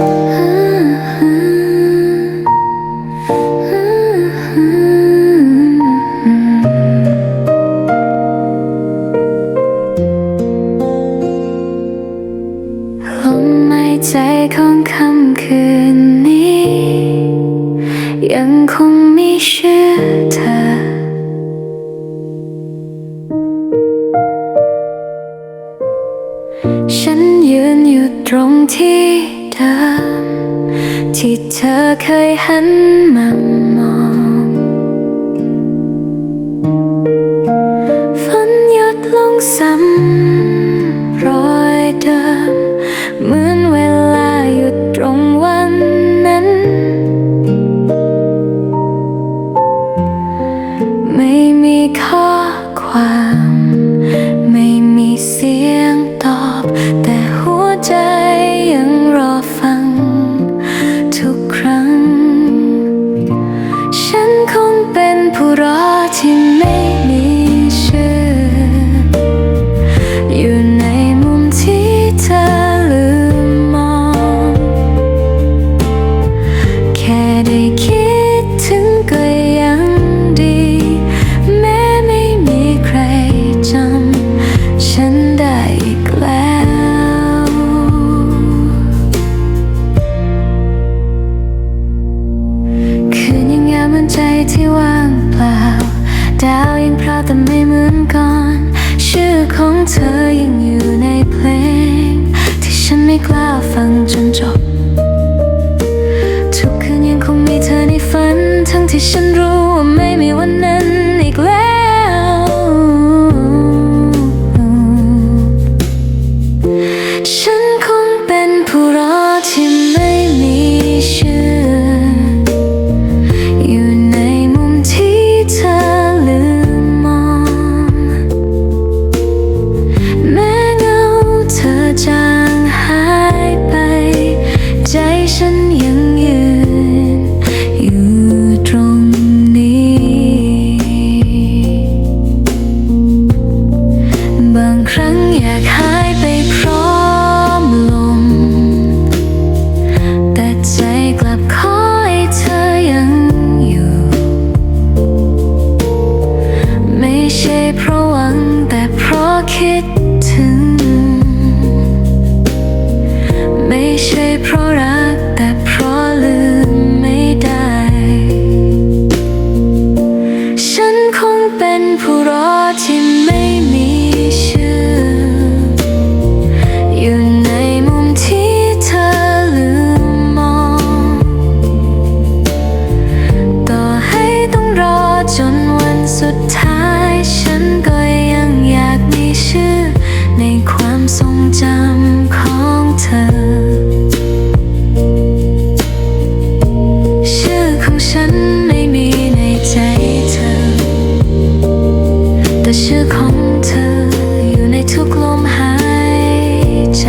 ลมหายใจของค่ำคืนนี้ ยังคงมีชื่อเธอ ฉันยืนอยู่ตรงที่ เดิมที่เธอเคยหันมามองฝนหยดลงซ้ำ แต่ไม่เหมือนก่อน ชื่อของเธอยังอยู่ในเพลง ที่ฉันไม่กล้าฟังจนจบ ทุกคืนยังคงมีเธอในฝัน ทั้งที่ฉันรู้ว่าไม่มีวันนั้น ฉันยังยืนอยู่ตรงนี้ บางครั้งอยากหายไปพร้อมลม แต่ใจกลับขอให้เธอยังอยู่ ไม่ใช่เพราะ God. แต่ชื่อของเธออยู่ในทุกลมหายใจ